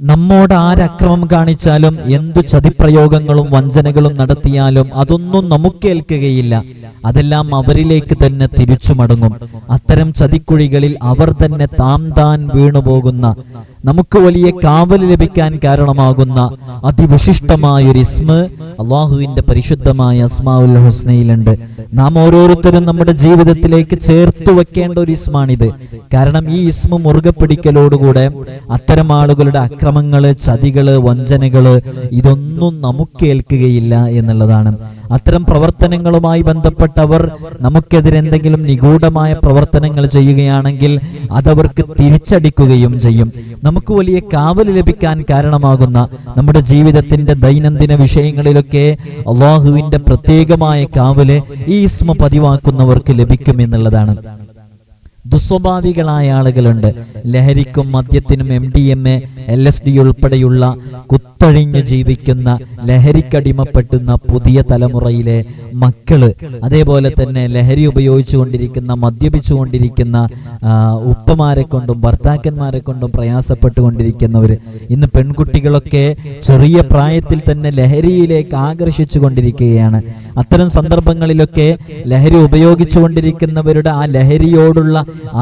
നമ്മോട് ആരക്രമം കാണിച്ചാലും എന്തു ചതിപ്രയോഗങ്ങളും വഞ്ചനകളും നടത്തിയാലും അതൊന്നും നമുക്കേൽക്കുകയില്ല അതെല്ലാം അവരിലേക്ക് തന്നെ തിരിച്ചു മടങ്ങും അത്തരം ചതിക്കുഴികളിൽ അവർ തന്നെ താം താൻ വീണുപോകുന്ന നമുക്ക് വലിയ കാവൽ ലഭിക്കാൻ കാരണമാകുന്ന അതിവിശിഷ്ടമായൊരു ഇസ്മ അള്ളാഹുവിന്റെ പരിശുദ്ധമായ അസ്മാഉൽ ഹുസ്നയിലുണ്ട്. നാം ഓരോരുത്തരും നമ്മുടെ ജീവിതത്തിലേക്ക് ചേർത്തു വെക്കേണ്ട ഒരു ഇസ്മാണിത്. കാരണം ഈ ഇസ്മ മുറുകെ പിടിക്കലോടുകൂടെ അത്തരം ആളുകളുടെ അക്രമങ്ങൾ ചതികൾ വഞ്ചനകൾ ഇതൊന്നും നമുക്കേൽക്കുകയില്ല എന്നുള്ളതാണ്. അത്തരം പ്രവർത്തനങ്ങളുമായി ബന്ധപ്പെട്ടവർ നമുക്കെതിരെ എന്തെങ്കിലും നിഗൂഢമായ പ്രവർത്തനങ്ങൾ ചെയ്യുകയാണെങ്കിൽ അതവർക്ക് തിരിച്ചടിക്കുകയും ചെയ്യും. നമുക്ക് വലിയ കാവൽ ലഭിക്കാൻ കാരണമാകുന്ന നമ്മുടെ ജീവിതത്തിന്റെ ദൈനംദിന വിഷയങ്ങളിലൊക്കെ അള്ളാഹുവിന്റെ പ്രത്യേകമായ കാവൽ ഈ ഇസ്മ പതിവാക്കുന്നവർക്ക് ലഭിക്കും എന്നുള്ളതാണ്. ദുസ്വഭാവികളായ ആളുകളുണ്ട്. ലഹരിക്കും മദ്യത്തിനും M D M A L S D ഉൾപ്പെടെയുള്ള കുത്തഴിഞ്ഞു ജീവിക്കുന്ന ലഹരിക്കടിമപ്പെട്ടുന്ന പുതിയ തലമുറയിലെ മക്കൾ അതേപോലെ തന്നെ ലഹരി ഉപയോഗിച്ചുകൊണ്ടിരിക്കുന്ന മദ്യപിച്ചുകൊണ്ടിരിക്കുന്ന കൊണ്ടിരിക്കുന്ന ഉപ്പമാരെ കൊണ്ടും ഭർത്താക്കന്മാരെ കൊണ്ടും പ്രയാസപ്പെട്ടുകൊണ്ടിരിക്കുന്നവർ ഇന്ന് പെൺകുട്ടികളൊക്കെ ചെറിയ പ്രായത്തിൽ തന്നെ ലഹരിയിലേക്ക് ആകർഷിച്ചു കൊണ്ടിരിക്കുകയാണ് അത്തരം സന്ദർഭങ്ങളിലൊക്കെ ലഹരി ഉപയോഗിച്ചുകൊണ്ടിരിക്കുന്നവരുടെ ആ ലഹരിയോടുള്ള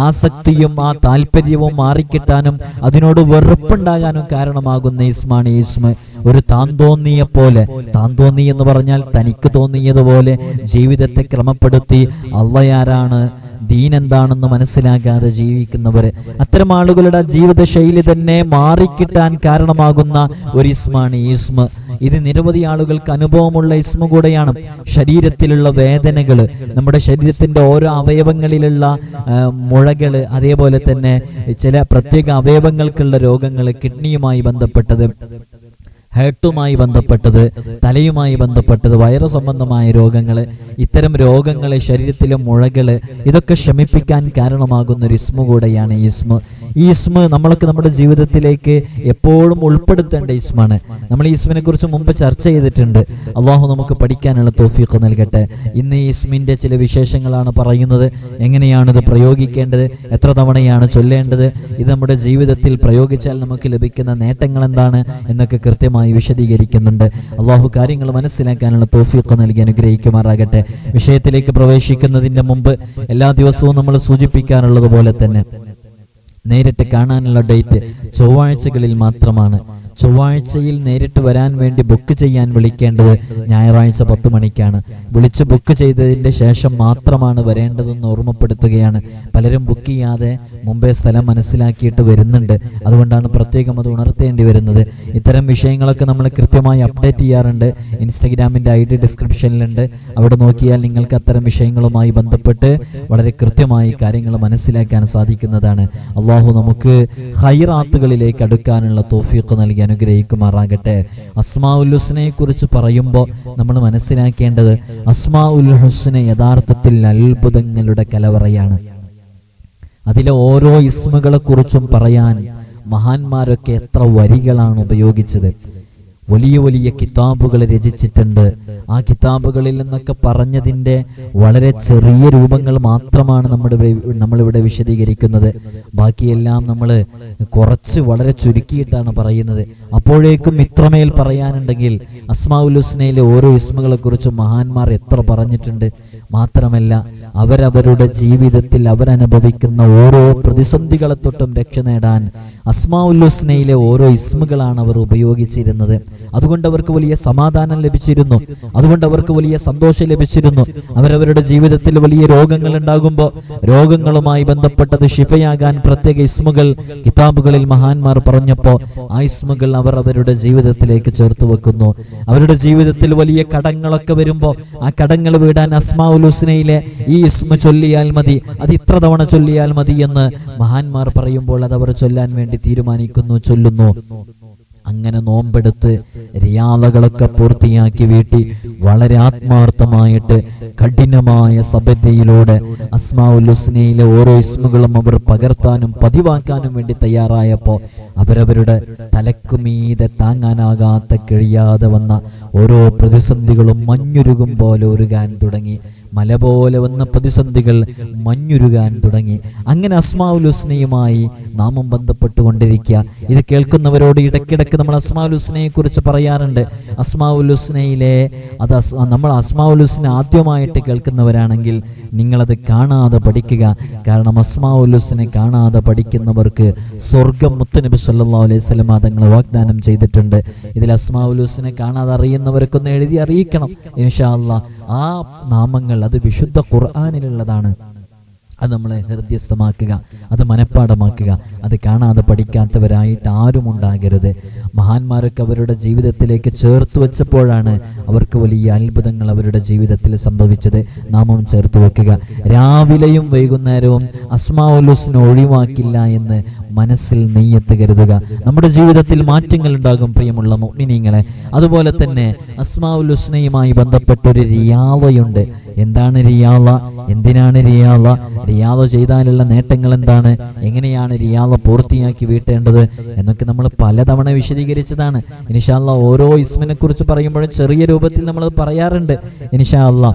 ആസക്തിയും ആ താല്പര്യവും മാറിക്കിട്ടാനും അതിനോട് വെറുപ്പുണ്ടാകാനും കാരണമാകുന്ന ഇസ്മാണി ഇസ്മ ഒരു താൻ തോന്നിയ പോലെ താൻ തോന്നി എന്ന് പറഞ്ഞാൽ തനിക്ക് തോന്നിയതുപോലെ ജീവിതത്തെ ക്രമപ്പെടുത്തി അള്ളയാരാണ് ദീൻ എന്താണെന്ന് മനസ്സിലാക്കാതെ ജീവിക്കുന്നവർ അത്തരം ആളുകളുടെ ജീവിതശൈലി തന്നെ മാറിക്കിട്ടാൻ കാരണമാകുന്ന ഒരു ഇസ്മാണ് ഈ ഇസ്മ ഇത് നിരവധി ആളുകൾക്ക് അനുഭവമുള്ള ഇസ്മ കൂടെയാണ്. ശരീരത്തിലുള്ള വേദനകൾ നമ്മുടെ ശരീരത്തിന്റെ ഓരോ അവയവങ്ങളിലുള്ള മുഴകൾ അതേപോലെ തന്നെ ചില പ്രത്യേക അവയവങ്ങൾക്കുള്ള രോഗങ്ങൾ കിഡ്നിയുമായി ബന്ധപ്പെട്ടത്. ഹേർട്ടുമായി ബന്ധപ്പെട്ടത് തലയുമായി ബന്ധപ്പെട്ടത് വയറു സംബന്ധമായ രോഗങ്ങൾ ഇത്തരം രോഗങ്ങൾ ശരീരത്തിലെ മുഴകൾ ഇതൊക്കെ ശമിപ്പിക്കാൻ കാരണമാകുന്ന ഒരു ഇസ്മു കൂടെയാണ് ഇസ്മ. ഈ ഇസ്മ നമ്മളൊക്കെ നമ്മുടെ ജീവിതത്തിലേക്ക് എപ്പോഴും ഉൾപ്പെടുത്തേണ്ട ഇസ്മാണ് നമ്മൾ ഈ ഇസ്മിനെ കുറിച്ച് മുമ്പ് ചർച്ച ചെയ്തിട്ടുണ്ട്. അള്ളാഹു നമുക്ക് പഠിക്കാനുള്ള തോഫീഖ് നൽകട്ടെ. ഇന്ന് ഈ ഇസ്മിന്റെ ചില വിശേഷങ്ങളാണ് പറയുന്നത്. എങ്ങനെയാണ് ഇത് പ്രയോഗിക്കേണ്ടത്? എത്ര തവണയാണ് ചൊല്ലേണ്ടത്? ഇത് നമ്മുടെ ജീവിതത്തിൽ പ്രയോഗിച്ചാൽ നമുക്ക് ലഭിക്കുന്ന നേട്ടങ്ങൾ എന്താണ് എന്നൊക്കെ കൃത്യമായി വിശദീകരിക്കുന്നുണ്ട്. അള്ളാഹു കാര്യങ്ങൾ മനസ്സിലാക്കാനുള്ള തോഫീഖ് നൽകി അനുഗ്രഹിക്കുമാറാകട്ടെ. വിഷയത്തിലേക്ക് പ്രവേശിക്കുന്നതിന്റെ മുമ്പ് എല്ലാ ദിവസവും നമ്മൾ സൂചിപ്പിക്കാറുള്ളത് പോലെ തന്നെ നേരിട്ട് കാണാനുള്ള ഡേറ്റ് ചൊവ്വാഴ്ചകളിൽ മാത്രമാണ്. ചൊവ്വാഴ്ചയിൽ നേരിട്ട് വരാൻ വേണ്ടി ബുക്ക് ചെയ്യാൻ വിളിക്കേണ്ടത് ഞായറാഴ്ച പത്ത് മണിക്കാണ്. വിളിച്ച് ബുക്ക് ചെയ്തതിന്റെ ശേഷം മാത്രമാണ് വരേണ്ടതെന്ന് ഓർമ്മപ്പെടുത്തുകയാണ്. പലരും ബുക്ക് ചെയ്യാതെ മുമ്പേ സ്ഥലം മനസ്സിലാക്കിയിട്ട് വരുന്നുണ്ട്. അതുകൊണ്ടാണ് പ്രത്യേകം അത് ഉണർത്തേണ്ടി വരുന്നത്. ഇത്തരം വിഷയങ്ങളൊക്കെ നമ്മൾ കൃത്യമായി അപ്ഡേറ്റ് ചെയ്യാറുണ്ട്. ഇൻസ്റ്റഗ്രാമിന്റെ ഐ ഡി ഡിസ്ക്രിപ്ഷനിലുണ്ട്. അവിടെ നോക്കിയാൽ നിങ്ങൾക്ക് അത്തരം വിഷയങ്ങളുമായി ബന്ധപ്പെട്ട് വളരെ കൃത്യമായി കാര്യങ്ങൾ മനസ്സിലാക്കാൻ സാധിക്കുന്നതാണ്. അള്ളാഹു നമുക്ക് ഹൈറാത്തുകളിലേക്ക് അടുക്കാനുള്ള തോഫിയൊക്കെ നൽകി. അനുഗ്രഹിക്കുമാറാകട്ടെ. അസ്മാ ഉൽ ഹുസ്നയെ കുറിച്ച് പറയുമ്പോൾ നമ്മൾ മനസ്സിലാക്കേണ്ടത് അസ്മാ ഉൽ ഹുസ്ന യഥാർത്ഥത്തിൽ അത്ഭുതങ്ങളുടെ കലവറയാണ്. അതിലെ ഓരോ ഇസ്മുകളെ കുറിച്ചും പറയാൻ മഹാന്മാരൊക്കെ എത്ര വരികളാണ് ഉപയോഗിച്ചത്. വലിയ വലിയ കിതാബുകൾ രചിച്ചിട്ടുണ്ട്. ആ കിതാബുകളിൽ നിന്നൊക്കെ പറഞ്ഞതിന്റെ വളരെ ചെറിയ രൂപങ്ങൾ മാത്രമാണ് നമ്മുടെ നമ്മളിവിടെ വിശദീകരിക്കുന്നത്. ബാക്കിയെല്ലാം നമ്മൾ കുറച്ച് വളരെ ചുരുക്കിയിട്ടാണ് പറയുന്നത്. അപ്പോഴേക്കും ഇത്രമേൽ പറയാനുണ്ടെങ്കിൽ അസ്മാഉൽ ഹുസ്നയിലെ ഓരോ ഇസ്മുകളെ കുറിച്ച് മഹാന്മാർ എത്ര പറഞ്ഞിട്ടുണ്ട്. മാത്രമല്ല അവരവരുടെ ജീവിതത്തിൽ അവരനുഭവിക്കുന്ന ഓരോ പ്രതിസന്ധികളെ തൊട്ടും രക്ഷ നേടാൻ അസ്മാഉൽ ഹുസ്നയിലെ ഓരോ ഇസ്മുകളാണ് അവർ ഉപയോഗിച്ചിരുന്നത്. അതുകൊണ്ട് അവർക്ക് വലിയ സമാധാനം ലഭിച്ചിരുന്നു. അതുകൊണ്ട് അവർക്ക് വലിയ സന്തോഷം ലഭിച്ചിരുന്നു. അവരവരുടെ ജീവിതത്തിൽ വലിയ രോഗങ്ങൾ ഉണ്ടാകുമ്പോൾ രോഗങ്ങളുമായി ബന്ധപ്പെട്ടത് ഷിഫയാകാൻ പ്രത്യേക ഇസ്മുകൾ കിതാബുകളിൽ മഹാന്മാർ പറഞ്ഞപ്പോൾ ആ ഇസ്മുകൾ അവർ അവരുടെ ജീവിതത്തിലേക്ക് ചേർത്ത് വെക്കുന്നു. അവരുടെ ജീവിതത്തിൽ വലിയ കടങ്ങളൊക്കെ വരുമ്പോൾ ആ കടങ്ങൾ വീടാൻ അസ്മാഉൽ ഹുസ്നയിലെ ഈ ഇസ്മ ചൊല്ലിയാൽ മതി. അത് ഇത്ര തവണ ചൊല്ലിയാൽ മതി എന്ന് മഹാന്മാർ പറയുമ്പോൾ അത് അവർ ചൊല്ലാൻ വേണ്ടി തീരുമാനിക്കുന്നു ചൊല്ലുന്നു. അങ്ങനെ നോമ്പെടുത്ത് റിയാലകളൊക്കെ പൂർത്തിയാക്കി വീട്ടി വളരെ ആത്മാർത്ഥമായിട്ട് കഠിനമായ സബരയിലൂടെ അസ്മാഉൽ ഹുസ്നയിലെ ഓരോ ഇസ്മുകളും അവർ പകർത്താനും പതിവാക്കാനും വേണ്ടി തയ്യാറായപ്പോൾ അവരവരുടെ തലക്കുമീതെ താങ്ങാനാകാത്ത കഴിയാതെ വന്ന ഓരോ പ്രതിസന്ധികളും മഞ്ഞുരുകും പോലെ ഒരുകാൻ തുടങ്ങി. മല പോലെ വന്ന പ്രതിസന്ധികൾ മഞ്ഞുരുകാൻ തുടങ്ങി. അങ്ങനെ അസ്മാഉൽ ഹുസ്നയുമായി നാമം ബന്ധപ്പെട്ടുകൊണ്ടിരിക്കുക. ഇത് കേൾക്കുന്നവരോട് ഇടയ്ക്കിടയ്ക്ക് നമ്മൾ അസ്മാഉൽ ഹുസ്നയെ കുറിച്ച് പറയാറുണ്ട്. അസ്മാഉൽ ഹുസ്നയിലെ അത് നമ്മൾ അസ്മാഉൽ ഹുസ്ന ആദ്യമായിട്ട് കേൾക്കുന്നവരാണെങ്കിൽ നിങ്ങളത് കാണാതെ പഠിക്കുക. കാരണം അസ്മാഉൽ ഹുസ്നെ കാണാതെ പഠിക്കുന്നവർക്ക് സ്വർഗം മുത്തുനബി സല്ലാ അലൈഹി വസല്ലം തങ്ങൾ വാഗ്ദാനം ചെയ്തിട്ടുണ്ട്. ഇതിൽ അസ്മാഉൽ ഹുസ്നെ കാണാതെ അറിയുന്നവർക്കൊന്ന് എഴുതി അറിയിക്കണം. ഇൻഷാ അല്ലാ ആ നാമങ്ങൾ അത് വിശുദ്ധ ഖുർആനിലുള്ളതാണ്. അത് നമ്മളെ ഹൃദ്യസ്ഥമാക്കുക അത് മനഃപ്പാടമാക്കുക അത് കാണാതെ പഠിക്കാത്തവരായിട്ട് ആരും ഉണ്ടാകരുത്. മഹാന്മാരൊക്കെ അവരുടെ ജീവിതത്തിലേക്ക് ചേർത്ത് വെച്ചപ്പോഴാണ് അവർക്ക് വലിയ അത്ഭുതങ്ങൾ അവരുടെ ജീവിതത്തിൽ സംഭവിച്ചത്. നാമം ചേർത്ത് വെക്കുക. രാവിലെയും വൈകുന്നേരവും അസ്മാവുലുസിനെ ഒഴിവാക്കില്ല എന്ന് മനസ്സിൽ നെയ്യത്ത് കരുതുക. നമ്മുടെ ജീവിതത്തിൽ മാറ്റങ്ങൾ ഉണ്ടാകും പ്രിയമുള്ള മുഅ്മിനീങ്ങളെ അതുപോലെ തന്നെ അസ്മാഉൽ ഹുസ്നയുമായി ബന്ധപ്പെട്ടൊരു റിയാളയുണ്ട്. എന്താണ് റിയാള? എന്തിനാണ് റിയാള? റിയാള ചെയ്താലുള്ള നേട്ടങ്ങൾ എന്താണ്? എങ്ങനെയാണ് റിയാദ പൂർത്തിയാക്കി വീട്ടേണ്ടത്? എന്നൊക്കെ നമ്മൾ പലതവണ വിശദീകരിച്ചതാണ്. ഇനിഷാല്ല ഓരോ ഇസ്മിനെ കുറിച്ച് പറയുമ്പോഴും ചെറിയ രൂപത്തിൽ നമ്മൾ പറയാറുണ്ട്. ഇനിഷാല്ല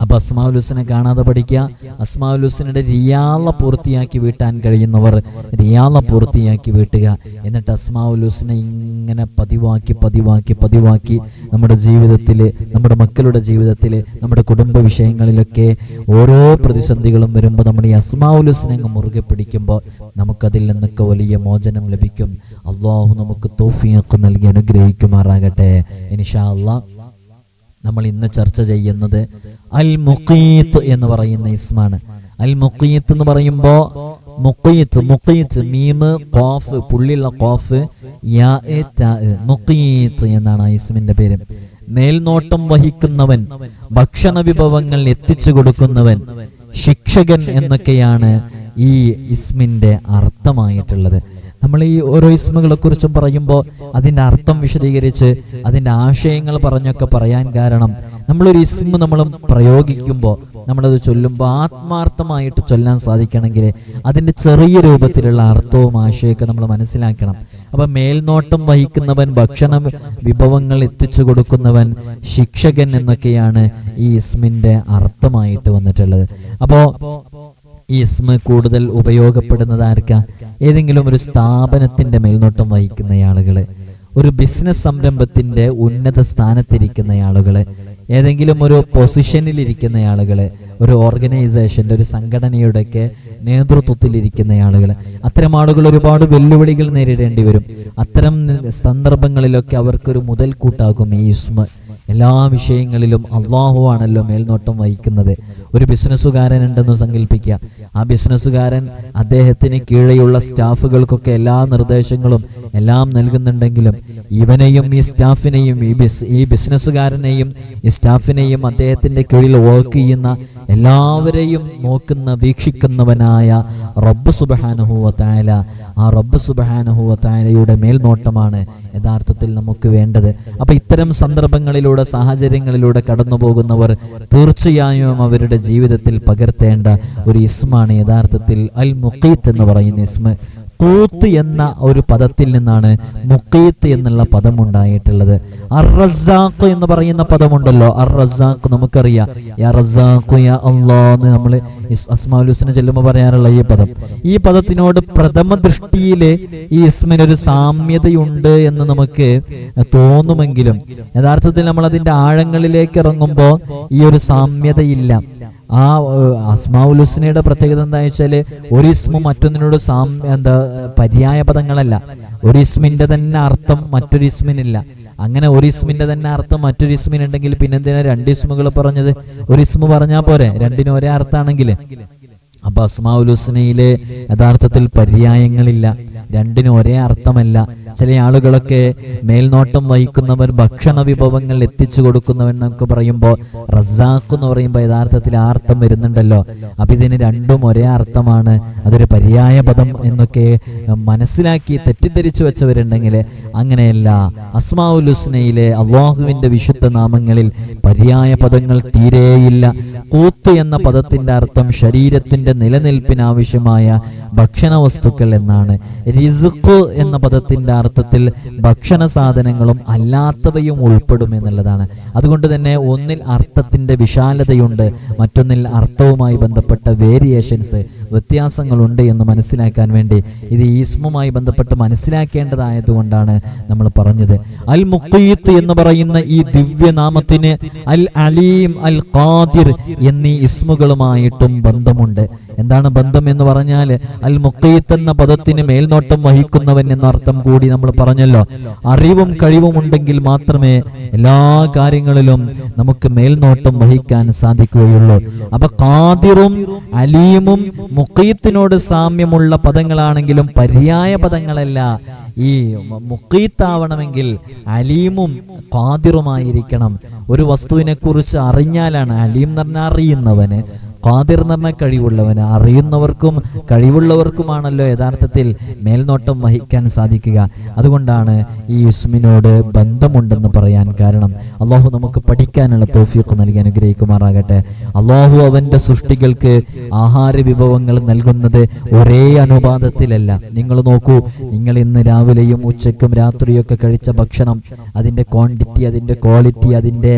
അപ്പൊ അസ്മാവുലുസിനെ കാണാതെ പഠിക്കുക. അസ്മാഉൽ ഹുസ്നയുടെ റിയാള പൂർത്തിയാക്കി വീട്ടാൻ കഴിയുന്നവർ റിയാള പൂർത്തിയാക്കി വീട്ടുക. എന്നിട്ട് അസ്മാവുലുസിനെ ഇങ്ങനെ പതിവാക്കി പതിവാക്കി പതിവാക്കി നമ്മുടെ ജീവിതത്തിൽ നമ്മുടെ മക്കളുടെ ജീവിതത്തിൽ നമ്മുടെ കുടുംബ വിഷയങ്ങളിലൊക്കെ ഓരോ പ്രതിസന്ധികളും വരുമ്പോൾ നമ്മുടെ ഈ അസ്മാവുലുസിനെ അങ്ങ് മുറുകെ പിടിക്കുമ്പോൾ നമുക്കതിൽ നിന്നൊക്കെ വലിയ മോചനം ലഭിക്കും. അള്ളാഹു നമുക്ക് തോഫിയൊക്കെ നൽകി അനുഗ്രഹിക്കുമാറാകട്ടെ. ഇനിഷാ അള്ളാഹ് നമ്മൾ ഇന്ന് ചർച്ച ചെയ്യുന്നത് അൽ മുഖീത്ത് എന്ന് പറയുന്ന ഇസ്മാണ് അൽ മുഖീത്ത് എന്ന് പറയുമ്പോൾ മുഖീത്ത് മുഖീത്ത് മീമ് കോഫ് പുള്ളിയുള്ള കോഫ് യാ. മുഖീത്ത് എന്നാണ് ആ ഇസ്മിന്റെ പേര് മേൽനോട്ടം വഹിക്കുന്നവൻ ഭക്ഷണ വിഭവങ്ങൾ എത്തിച്ചു കൊടുക്കുന്നവൻ ശിക്ഷകൻ എന്നൊക്കെയാണ് ഈ ഇസ്മിന്റെ അർത്ഥമായിട്ടുള്ളത് നമ്മൾ ഈ ഓരോ ഇസ്മുകളെ കുറിച്ചും പറയുമ്പോൾ അതിന്റെ അർത്ഥം വിശദീകരിച്ച് അതിന്റെ ആശയങ്ങൾ പറഞ്ഞൊക്കെ പറയാൻ കാരണം നമ്മളൊരു ഇസ്മ നമ്മൾ പ്രയോഗിക്കുമ്പോൾ നമ്മളത് ചൊല്ലുമ്പോൾ ആത്മാർത്ഥമായിട്ട് ചൊല്ലാൻ സാധിക്കണമെങ്കിൽ അതിന്റെ ചെറിയ രൂപത്തിലുള്ള അർത്ഥവും ആശയമൊക്കെ നമ്മൾ മനസ്സിലാക്കണം. അപ്പം മേൽനോട്ടം വഹിക്കുന്നവൻ ഭക്ഷണ വിഭവങ്ങൾ എത്തിച്ചു കൊടുക്കുന്നവൻ ശിക്ഷകൻ എന്നൊക്കെയാണ് ഈ ഇസ്മിന്റെ അർത്ഥമായിട്ട് വന്നിട്ടുള്ളത്. അപ്പോൾ ഇസ്മ കൂടുതൽ ഉപയോഗപ്പെടുന്നത് ആർക്കാ? ഏതെങ്കിലും ഒരു സ്ഥാപനത്തിന്റെ മേൽനോട്ടം വഹിക്കുന്ന ആളുകൾ ഒരു ബിസിനസ് സംരംഭത്തിന്റെ ഉന്നത സ്ഥാനത്തിരിക്കുന്ന ആളുകൾ ഏതെങ്കിലും ഒരു പൊസിഷനിൽ ഇരിക്കുന്ന ആളുകൾ ഒരു ഓർഗനൈസേഷന്റെ ഒരു സംഘടനയുടെ സംഘടനയുടെയൊക്കെ നേതൃത്വത്തിലിരിക്കുന്ന ആളുകൾ അത്തരം ആളുകൾ ഒരുപാട് വെല്ലുവിളികൾ നേരിടേണ്ടി വരും. അത്തരം സന്ദർഭങ്ങളിലൊക്കെ അവർക്കൊരു മുതൽക്കൂട്ടാകും ഈ ഇസ്മ എല്ലാ വിഷയങ്ങളിലും അള്ളാഹു ആണല്ലോ മേൽനോട്ടം വഹിക്കുന്നത്. ഒരു ബിസിനസ്സുകാരൻ ഉണ്ടെന്ന് സങ്കല്പിക്കുക ആ ബിസിനസ്സുകാരൻ അദ്ദേഹത്തിന് കീഴെയുള്ള സ്റ്റാഫുകൾക്കൊക്കെ എല്ലാ നിർദ്ദേശങ്ങളും എല്ലാം നൽകുന്നുണ്ടെങ്കിലും ഇവനെയും ഈ സ്റ്റാഫിനെയും ഈ ബിസ് ഈ ബിസിനസ്സുകാരനെയും ഈ സ്റ്റാഫിനെയും അദ്ദേഹത്തിന്റെ കീഴിൽ വർക്ക് ചെയ്യുന്ന എല്ലാവരെയും നോക്കുന്ന വീക്ഷിക്കുന്നവനായ റബ്ബ് സുബഹാനുഹൂവത്തായ ആ റബ്ബ് സുബഹാനുഹൂവത്തായയുടെ മേൽനോട്ടമാണ് യഥാർത്ഥത്തിൽ നമുക്ക് വേണ്ടത്. അപ്പം ഇത്തരം സന്ദർഭങ്ങളിലൂടെ സാഹചര്യങ്ങളിലൂടെ കടന്നു പോകുന്നവർ തീർച്ചയായും അവരുടെ ജീവിതത്തിൽ പകർത്തേണ്ട ഒരു ഇസ്മാണ് യഥാർത്ഥത്തിൽ അൽ മുഖീത്ത് എന്ന് പറയുന്ന ഇസ്മ. കൂത്ത് എന്ന ഒരു പദത്തിൽ നിന്നാണ് മുക്കീത്ത് എന്നുള്ള പദം ഉണ്ടായിട്ടുള്ളത് അർ റസാഖ് എന്ന് പറയുന്ന പദമുണ്ടല്ലോ. അർ റസാഖ് നമുക്കറിയാം. യാ റസാഖു യാ നമ്മൾ അസ്മാഉൽ ഹുസ്ന ചെല്ലുമ്പോൾ പറയാറുള്ള ഈ പദം. ഈ പദത്തിനോട് പ്രഥമ ദൃഷ്ടിയിൽ ഈ ഇസ്മിനൊരു സാമ്യതയുണ്ട് എന്ന് നമുക്ക് തോന്നുമെങ്കിലും യഥാർത്ഥത്തിൽ നമ്മൾ അതിന്റെ ആഴങ്ങളിലേക്ക് ഇറങ്ങുമ്പോൾ ഈ ഒരു സാമ്യതയില്ല. ആ അസ്മാഉൽ ഹുസ്നയുടെ പ്രത്യേകത എന്താ വെച്ചാൽ ഒരു ഇസ്മ മറ്റൊന്നിനോട് സാം എന്താ പര്യായ പദങ്ങളല്ല. ഒരു ഇസ്മിന്റെ തന്നെ അർത്ഥം മറ്റൊരു ഇസ്മിനില്ല. അങ്ങനെ ഒരു ഇസ്മിന്റെ തന്നെ അർത്ഥം മറ്റൊരു ഇസ്മിനുണ്ടെങ്കിൽ പിന്നെന്തിനാ രണ്ട് ഇസ്മുകൾ പറഞ്ഞത്? ഒരു ഇസ്മു പറഞ്ഞാൽ പോരെ രണ്ടിനും ഒരേ അർത്ഥമാണെങ്കിൽ അപ്പൊ അസ്മാഉൽ ഹുസ്നയിലെ യഥാർത്ഥത്തിൽ പര്യായങ്ങളില്ല. രണ്ടിനും ഒരേ അർത്ഥമല്ല. ചില ആളുകളൊക്കെ മേൽനോട്ടം വഹിക്കുന്നവർ ഭക്ഷണ വിഭവങ്ങൾ എത്തിച്ചു കൊടുക്കുന്നവൻ എന്നൊക്കെ പറയുമ്പോൾ റസാഖ് എന്ന് പറയുമ്പോൾ യഥാർത്ഥത്തിൽ ആ അർത്ഥം വരുന്നുണ്ടല്ലോ. അപ്പൊ ഇതിന് രണ്ടും ഒരേ അർത്ഥമാണ്. അതൊരു പര്യായ പദം എന്നൊക്കെ മനസ്സിലാക്കി തെറ്റിദ്ധരിച്ചു വെച്ചവരുണ്ടെങ്കിൽ അങ്ങനെയല്ല. അസ്മാഉൽ ഹുസ്നയിലെ അള്ളാഹുവിന്റെ വിശുദ്ധ നാമങ്ങളിൽ പര്യായ പദങ്ങൾ തീരെയില്ല. കൂത്ത് എന്ന പദത്തിന്റെ അർത്ഥം ശരീരത്തിന്റെ നിലനിൽപ്പിനാവശ്യമായ ഭക്ഷണ വസ്തുക്കൾ എന്നാണ്. റിസുഖ് എന്ന പദത്തിന്റെ യഥാർത്ഥത്തിൽ ഭക്ഷണ സാധനങ്ങളും അല്ലാത്തവയും ഉൾപ്പെടും എന്നുള്ളതാണ്. അതുകൊണ്ട് തന്നെ ഒന്നിൽ അർത്ഥത്തിന്റെ വിശാലതയുണ്ട് മറ്റൊന്നിൽ അർത്ഥവുമായി ബന്ധപ്പെട്ട വേരിയേഷൻസ് വ്യത്യാസങ്ങളുണ്ട് എന്ന് മനസ്സിലാക്കാൻ വേണ്ടി ഇത് ഈസ്മുമായി ബന്ധപ്പെട്ട് മനസ്സിലാക്കേണ്ടതായതുകൊണ്ടാണ് നമ്മൾ പറഞ്ഞത്. അൽ മുക്കീത്ത് എന്ന് പറയുന്ന ഈ ദിവ്യനാമത്തിന് അൽ അലീം അൽ ഖാദിർ എന്നീ ഇസ്മുകളുമായിട്ടും ബന്ധമുണ്ട്. എന്താണ് ബന്ധം എന്ന് പറഞ്ഞാൽ അൽ മുക്കീത്ത് എന്ന പദത്തിന് മേൽനോട്ടം വഹിക്കുന്നവൻ എന്നർത്ഥം കൂടി നമ്മൾ പറഞ്ഞല്ലോ. അറിവും കഴിവും ഉണ്ടെങ്കിൽ മാത്രമേ എല്ലാ കാര്യങ്ങളിലും നമുക്ക് മേൽനോട്ടം വഹിക്കാൻ സാധിക്കുകയുള്ളൂ. അപ്പൊ കാതിറും അലീമും മുക്കീത്തിനോട് സാമ്യമുള്ള പദങ്ങളാണെങ്കിലും പര്യായ പദങ്ങളല്ല. ഈ മുക്കീത്താവണമെങ്കിൽ അലീമും കാതിറുമായിരിക്കണം ഒരു വസ്തുവിനെ കുറിച്ച് അറിഞ്ഞാലാണ് അലീം എന്ന് പറഞ്ഞാൽ അറിയുന്നവന്. ഖാദിർ എന്ന് പറഞ്ഞാൽ കഴിവുള്ളവന് അറിയുന്നവർക്കും കഴിവുള്ളവർക്കുമാണല്ലോ യഥാർത്ഥത്തിൽ മേൽനോട്ടം വഹിക്കാൻ സാധിക്കുക. അതുകൊണ്ടാണ് ഈ ഇസ്മിനോട് ബന്ധമുണ്ടെന്ന് പറയാൻ കാരണം. അള്ളാഹു നമുക്ക് പഠിക്കാനുള്ള തോഫിയൊക്കെ നൽകി അനുഗ്രഹിക്കുമാറാകട്ടെ. അള്ളാഹു അവന്റെ സൃഷ്ടികൾക്ക് ആഹാര വിഭവങ്ങൾ നൽകുന്നത് ഒരേ അനുപാതത്തിലല്ല. നിങ്ങൾ നോക്കൂ നിങ്ങൾ ഇന്ന് രാവിലെയും ഉച്ചയ്ക്കും രാത്രിയൊക്കെ കഴിച്ച ഭക്ഷണം അതിന്റെ ക്വാണ്ടിറ്റി അതിന്റെ ക്വാളിറ്റി അതിന്റെ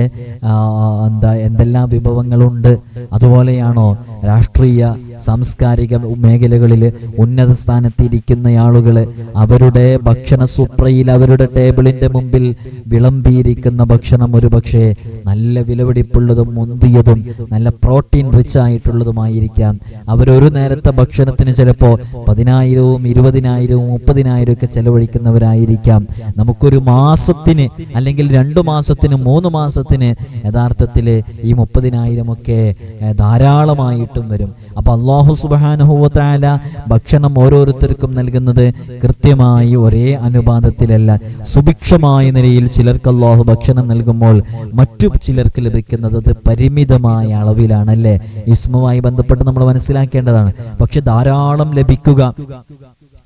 എന്താ എന്തെല്ലാം വിഭവങ്ങളുണ്ട്. അതുപോലെയാണോ No. രാഷ്ട്രീയ സാംസ്കാരിക മേഖലകളിൽ ഉന്നത സ്ഥാനത്തിരിക്കുന്ന ആളുകൾ അവരുടെ ഭക്ഷണ സുപ്രയിൽ അവരുടെ ടേബിളിന്റെ മുമ്പിൽ വിളമ്പിയിരിക്കുന്ന ഭക്ഷണം ഒരു പക്ഷേ നല്ല വിലപിടിപ്പുള്ളതും മുന്തിയതും നല്ല പ്രോട്ടീൻ റിച്ച് ആയിട്ടുള്ളതുമായിരിക്കാം അവരൊരു നേരത്തെ ഭക്ഷണത്തിന് ചിലപ്പോൾ പതിനായിരവും ഇരുപതിനായിരവും മുപ്പതിനായിരവും ഒക്കെ ചെലവഴിക്കുന്നവരായിരിക്കാം. നമുക്കൊരു മാസത്തിന് അല്ലെങ്കിൽ രണ്ടു മാസത്തിന് മൂന്ന് മാസത്തിന് യഥാർത്ഥത്തിൽ ഈ മുപ്പതിനായിരം ഒക്കെ ഏഹ്, ധാരാളമായിട്ടും വരും. അപ്പൊ അള്ളാഹു സുബാനഹുല ഭക്ഷണം ഓരോരുത്തർക്കും നൽകുന്നത് കൃത്യമായി ഒരേ അനുപാതത്തിലല്ല. സുഭിക്ഷമായ നിലയിൽ ചിലർക്ക് അള്ളാഹു ഭക്ഷണം നൽകുമ്പോൾ മറ്റു ചിലർക്ക് ലഭിക്കുന്നത് പരിമിതമായ അളവിലാണല്ലേ? ഇസ്മുമായി ബന്ധപ്പെട്ട് നമ്മൾ മനസ്സിലാക്കേണ്ടതാണ്. പക്ഷെ ധാരാളം ലഭിക്കുക.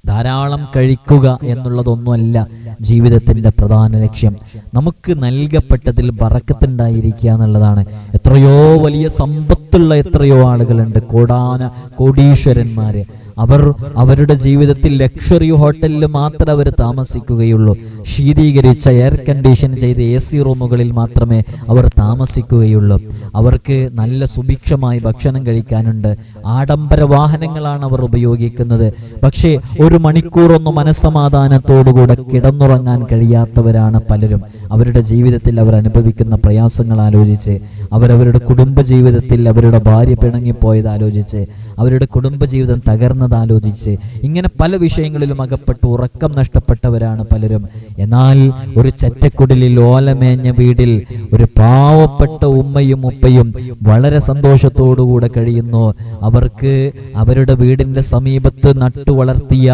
ധാരാളം കഴിക്കുക എന്നുള്ളതൊന്നുമല്ല ജീവിതത്തിന്റെ പ്രധാന ലക്ഷ്യം. നമുക്ക് നൽകപ്പെട്ടതിൽ ബറക്കത്തുണ്ടായിരിക്കുക എന്നുള്ളതാണ്. എത്രയോ വലിയ സമ്പത്തുള്ള എത്രയോ ആളുകളുണ്ട്. കോടാന കോടീശ്വരന്മാര്. അവർ അവരുടെ ജീവിതത്തിൽ ലക്ഷറി ഹോട്ടലിൽ മാത്രമേ അവർ താമസിക്കുകയുള്ളൂ. ശീതീകരിച്ച എയർ കണ്ടീഷൻ ചെയ്ത എ സി റൂമുകളിൽ മാത്രമേ അവർ താമസിക്കുകയുള്ളൂ. അവർക്ക് നല്ല സുഭിക്ഷമായി ഭക്ഷണം കഴിക്കാനുണ്ട്. ആഡംബര വാഹനങ്ങളാണ് അവർ ഉപയോഗിക്കുന്നത്. പക്ഷേ ഒരു മണിക്കൂറൊന്നും മനസ്സമാധാനത്തോടുകൂടെ കിടന്നുറങ്ങാൻ കഴിയാത്തവരാണ് പലരും. അവരുടെ ജീവിതത്തിൽ അവർ അനുഭവിക്കുന്ന പ്രയാസങ്ങൾ ആലോചിച്ച് അവരവരുടെ കുടുംബ ജീവിതത്തിൽ അവരുടെ ഭാര്യ പിണങ്ങിപ്പോയത് ആലോചിച്ച് അവരുടെ കുടുംബ ജീവിതം കുടുംബജീവിതം തകർന്നത് ആലോചിച്ച് ഇങ്ങനെ പല വിഷയങ്ങളിലും അകപ്പെട്ട് ഉറക്കം നഷ്ടപ്പെട്ടവരാണ് പലരും. എന്നാൽ ഒരു ചറ്റക്കുടലിൽ ഓലമേഞ്ഞ വീടിൽ ഒരു പാവപ്പെട്ട ഉമ്മയും ഉപ്പയും വളരെ സന്തോഷത്തോടുകൂടെ കഴിയുന്നു. അവർക്ക് അവരുടെ വീടിന്റെ സമീപത്ത് നട്ടു വളർത്തിയ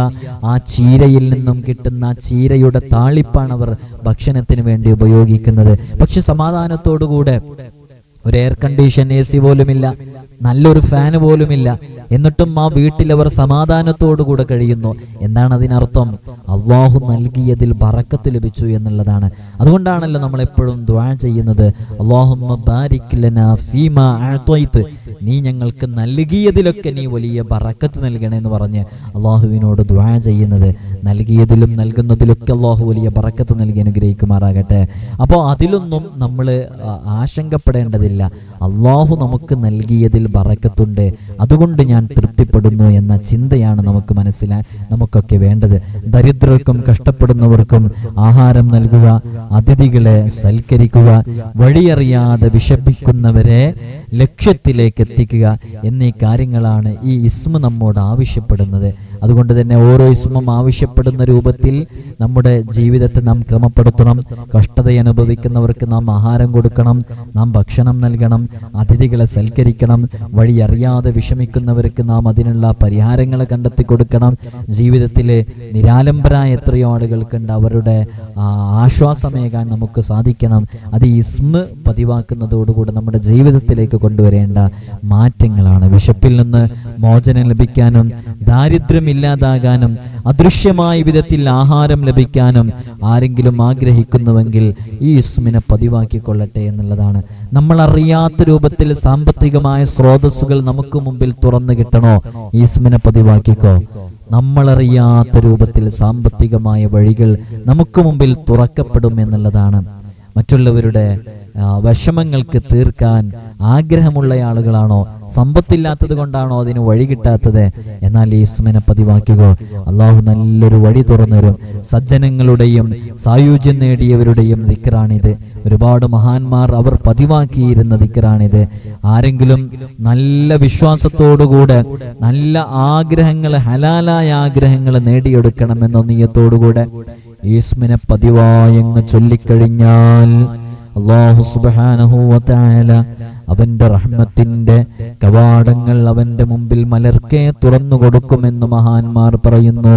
ആ ചീരയിൽ നിന്നും കിട്ടുന്ന ആ ചീരയുടെ താളിപ്പാണ് അവർ ഭക്ഷണത്തിന് വേണ്ടി ഉപയോഗിക്കുന്നത്. പക്ഷെ സമാധാനത്തോടുകൂടെ ഒരു എയർ കണ്ടീഷൻ എ സി പോലുമില്ല. നല്ലൊരു ഫാന് പോലുമില്ല. എന്നിട്ടും ആ വീട്ടിൽ അവർ സമാധാനത്തോടുകൂടെ കഴിയുന്നു. എന്നാണ് അതിനർത്ഥം അള്ളാഹു നൽകിയതിൽ ബറക്കത്ത് ലഭിച്ചു എന്നുള്ളതാണ്. അതുകൊണ്ടാണല്ലോ നമ്മൾ എപ്പോഴും ദ്വാ ചെയ്യുന്നത്. നീ ഞങ്ങൾക്ക് നൽകിയതിലൊക്കെ നീ വലിയ ബറക്കത്ത് നൽകണേ എന്ന് പറഞ്ഞ് അള്ളാഹുവിനോട് ദ്വാ ചെയ്യുന്നത്. നൽകിയതിലും നൽകുന്നതിലൊക്കെ അള്ളാഹു വലിയ ബറക്കത്ത് നൽകി അനുഗ്രഹിക്കുമാറാകട്ടെ. അപ്പോൾ അതിലൊന്നും നമ്മൾ ആശങ്കപ്പെടേണ്ടതില്ല. അള്ളാഹു നമുക്ക് നൽകിയതിൽ ബറക്കത്തുണ്ട് അതുകൊണ്ട് ഞാൻ തൃപ്തിപ്പെടുന്നു എന്ന ചിന്തയാണ് നമുക്ക് മനസ്സിലാ നമുക്കൊക്കെ വേണ്ടത്. ദരിദ്രർക്കും കഷ്ടപ്പെടുന്നവർക്കും ആഹാരം നൽകുക അതിഥികളെ സൽക്കരിക്കുക വഴിയറിയാതെ വിഷമിക്കുന്നവരെ ലക്ഷ്യത്തിലേക്ക് എത്തിക്കുക എന്നീ കാര്യങ്ങളാണ് ഈ ഇസ്മ നമ്മോട് ആവശ്യപ്പെടുന്നത്. അതുകൊണ്ട് തന്നെ ഓരോ ഇസ്മും ആവശ്യപ്പെടുന്ന രൂപത്തിൽ നമ്മുടെ ജീവിതത്തെ നാം ക്രമപ്പെടുത്തണം. കഷ്ടത അനുഭവിക്കുന്നവർക്ക് നാം ആഹാരം കൊടുക്കണം. നാം ഭക്ഷണം നൽകണം. അതിഥികളെ സൽക്കരിക്കണം. വഴി അറിയാതെ വിഷമിക്കുന്നവർക്ക് നാം അതിനുള്ള പരിഹാരങ്ങൾ കണ്ടെത്തി കൊടുക്കണം. ജീവിതത്തിലെ നിരാലംബരായ എത്രയോ ആളുകൾക്കുണ്ട്. അവരുടെ ആശ്വാസമേകാൻ നമുക്ക് സാധിക്കണം. അത് ഇസ്മ പതിവാക്കുന്നതോടുകൂടി നമ്മുടെ ജീവിതത്തിലേക്ക് കൊണ്ടുവരേണ്ട മാറ്റങ്ങളാണ്. വിശപ്പിൽ നിന്ന് മോചനം ലഭിക്കാനും ദാരിദ്ര്യം ഇല്ലാതാകാനും അദൃശ്യമായ വിധത്തിൽ ആഹാരം ലഭിക്കാനും ആരെങ്കിലും ആഗ്രഹിക്കുന്നുവെങ്കിൽ ഈ ഇസ്മിനെ പതിവാക്കിക്കൊള്ളട്ടെ എന്നുള്ളതാണ്. നമ്മൾ അറിയാത്ത രൂപത്തിൽ സാമ്പത്തികമായ സ്രോതസ്സുകൾ നമുക്ക് മുമ്പിൽ തുറന്നു കിട്ടണോ? ഈ ഇസ്മിനെ പതിവാക്കിക്കോ. നമ്മളറിയാത്ത രൂപത്തിൽ സാമ്പത്തികമായ വഴികൾ നമുക്ക് മുമ്പിൽ തുറക്കപ്പെടും എന്നുള്ളതാണ്. മറ്റുള്ളവരുടെ വിഷമങ്ങൾക്ക് തീർക്കാൻ ആഗ്രഹമുള്ള ആളുകളാണോ? സമ്പത്തില്ലാത്തത് കൊണ്ടാണോ അതിന് വഴി കിട്ടാത്തത്? എന്നാൽ ഈ സുമന പതിവാക്കുക അള്ളാഹു നല്ലൊരു വഴി തുറന്നുവരും സജ്ജനങ്ങളുടെയും സായുജ്യം നേടിയവരുടെയും ദിക്കറാണിത് ഒരുപാട് മഹാന്മാർ അവർ പതിവാക്കിയിരുന്ന ദിക്കറാണിത് ആരെങ്കിലും നല്ല വിശ്വാസത്തോടുകൂടെ നല്ല ആഗ്രഹങ്ങൾ ഹലാലായ ആഗ്രഹങ്ങൾ നേടിയെടുക്കണമെന്ന നീയത്തോടുകൂടെ ഈസ്മിനെ പതിവായങ്ങ് ചൊല്ലിക്കഴിഞ്ഞാൽ അള്ളാഹു സുബ്ഹാനഹു വതആല അവന്റെ റഹ്മത്തിന്റെ കവാടങ്ങൾ അവന്റെ മുമ്പിൽ മലർക്കെ തുറന്നു കൊടുക്കുമെന്ന് മഹാന്മാർ പറയുന്നു.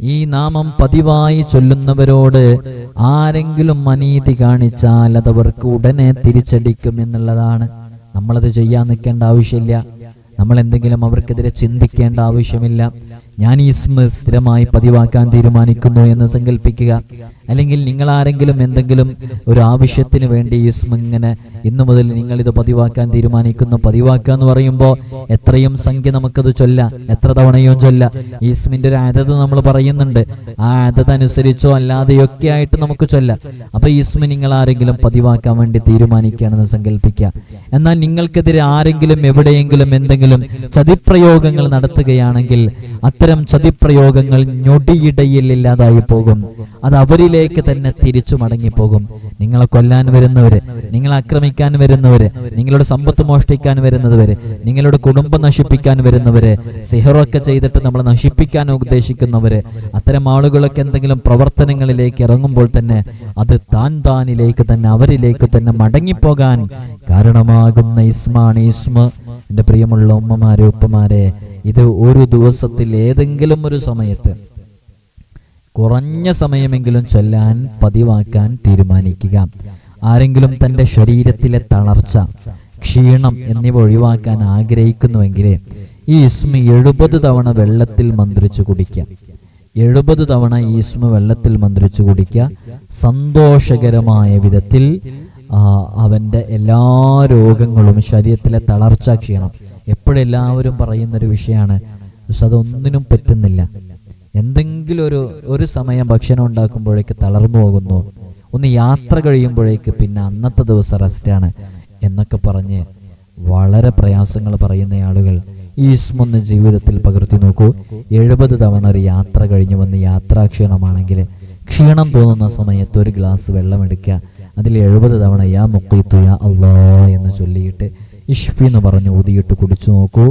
ഈ നാമം പതിവായി ചൊല്ലുന്നവരോട് ആരെങ്കിലും അനീതി കാണിച്ചാൽ അവർക്ക് ഉടനെ തിരിച്ചടിക്കും എന്നുള്ളതാണ്. നമ്മളത് ചെയ്യാൻ നിൽക്കേണ്ട ആവശ്യമില്ല. നമ്മൾ എന്തെങ്കിലും അവർക്കെതിരെ ചിന്തിക്കേണ്ട ആവശ്യമില്ല. ഞാൻ ഈ സ്ഥിരമായി പതിവാക്കാൻ തീരുമാനിക്കുന്നു എന്ന് സങ്കല്പിക്കുക അല്ലെങ്കിൽ നിങ്ങൾ ആരെങ്കിലും എന്തെങ്കിലും ഒരു ആവശ്യത്തിന് വേണ്ടി ഈ സ്മ ഇങ്ങനെ ഇന്നു മുതൽ നിങ്ങൾ ഇത് പതിവാക്കാൻ തീരുമാനിക്കുന്നു. പതിവാക്കുക എന്ന് പറയുമ്പോൾ എത്രയും സംഖ്യ നമുക്കത് ചൊല്ല എത്ര തവണയും ചൊല്ല. ഈ സ്മിന്റെ ഒരു അതത് നമ്മൾ പറയുന്നുണ്ട്. ആ അതത് അനുസരിച്ചോ അല്ലാതെയൊക്കെ ആയിട്ട് നമുക്ക് ചൊല്ല. അപ്പൊ ഈസ്മി നിങ്ങൾ ആരെങ്കിലും പതിവാക്കാൻ വേണ്ടി തീരുമാനിക്കുകയാണെന്ന് സങ്കല്പിക്കുക. എന്നാൽ നിങ്ങൾക്കെതിരെ ആരെങ്കിലും എവിടെയെങ്കിലും എന്തെങ്കിലും ചതിപ്രയോഗങ്ങൾ നടത്തുകയാണെങ്കിൽ അത്തരം ചതിപ്രയോഗങ്ങൾ ഞൊടിയിടയിൽ ഇല്ലാതായി പോകും. അത് അവരിലേക്ക് തന്നെ തിരിച്ചു മടങ്ങിപ്പോകും. നിങ്ങളെ കൊല്ലാൻ വരുന്നവര് നിങ്ങളെ ആക്രമിക്കാൻ വരുന്നവര് നിങ്ങളുടെ സമ്പത്ത് മോഷ്ടിക്കാൻ വരുന്നവര് നിങ്ങളുടെ കുടുംബം നശിപ്പിക്കാൻ വരുന്നവര് സിഹറൊക്കെ ചെയ്തിട്ട് നമ്മൾ നശിപ്പിക്കാൻ ഉദ്ദേശിക്കുന്നവര് അത്തരം ആളുകളൊക്കെ എന്തെങ്കിലും പ്രവർത്തനങ്ങളിലേക്ക് ഇറങ്ങുമ്പോൾ തന്നെ അത് താൻ താനിലേക്ക് തന്നെ അവരിലേക്ക് തന്നെ മടങ്ങിപ്പോകാൻ കാരണമാകുന്ന ഇസ്മാണ് ഇസ്മ. എന്റെ പ്രിയമുള്ള ഉമ്മമാരെ ഉപ്പമാരെ ഇത് ഒരു ദിവസത്തിൽ ഏതെങ്കിലും ഒരു സമയത്ത് കുറഞ്ഞ സമയമെങ്കിലും ചൊല്ലാൻ പതിവാക്കാൻ തീരുമാനിക്കുക. ആരെങ്കിലും തന്റെ ശരീരത്തിലെ തളർച്ച ക്ഷീണം എന്നിവ ഒഴിവാക്കാൻ ആഗ്രഹിക്കുന്നുവെങ്കിൽ ഈ ഇസ്മ എഴുപത് തവണ വെള്ളത്തിൽ മന്ത്രിച്ചു കുടിക്കുക. എഴുപത് തവണ ഈ ഇസ്മ വെള്ളത്തിൽ മന്ത്രിച്ചു കുടിക്കുക. സന്തോഷകരമായ വിധത്തിൽ അവന്റെ എല്ലാ രോഗങ്ങളും ശരീരത്തിലെ തളർച്ച ക്ഷീണം എപ്പോഴെല്ലാവരും പറയുന്നൊരു വിഷയമാണ് പക്ഷെ അതൊന്നിനും പറ്റുന്നില്ല. എന്തെങ്കിലും ഒരു ഒരു സമയം ഭക്ഷണം ഉണ്ടാക്കുമ്പോഴേക്ക് തളർന്നു പോകുന്നു. ഒന്ന് യാത്ര കഴിയുമ്പോഴേക്ക് പിന്നെ അന്നത്തെ ദിവസം റെസ്റ്റാണ് എന്നൊക്കെ പറഞ്ഞ് വളരെ പ്രയാസങ്ങൾ പറയുന്ന ആളുകൾ ഈ ഇസ്മൊന്ന് ജീവിതത്തിൽ പകർത്തി നോക്കൂ. എഴുപത് തവണ ഒരു യാത്ര കഴിഞ്ഞു വന്ന് യാത്രാക്ഷീണമാണെങ്കിൽ ക്ഷീണം തോന്നുന്ന സമയത്ത് ഒരു ഗ്ലാസ് വെള്ളം എടുക്കുക അതിൽ എഴുപത് തവണ യാ മുക്കീത്തു യാ അള്ളാ എന്ന് ചൊല്ലിയിട്ട് ഇഷ്ഫി എന്ന് പറഞ്ഞ് ഊതിയിട്ട് കുടിച്ചു നോക്കൂ.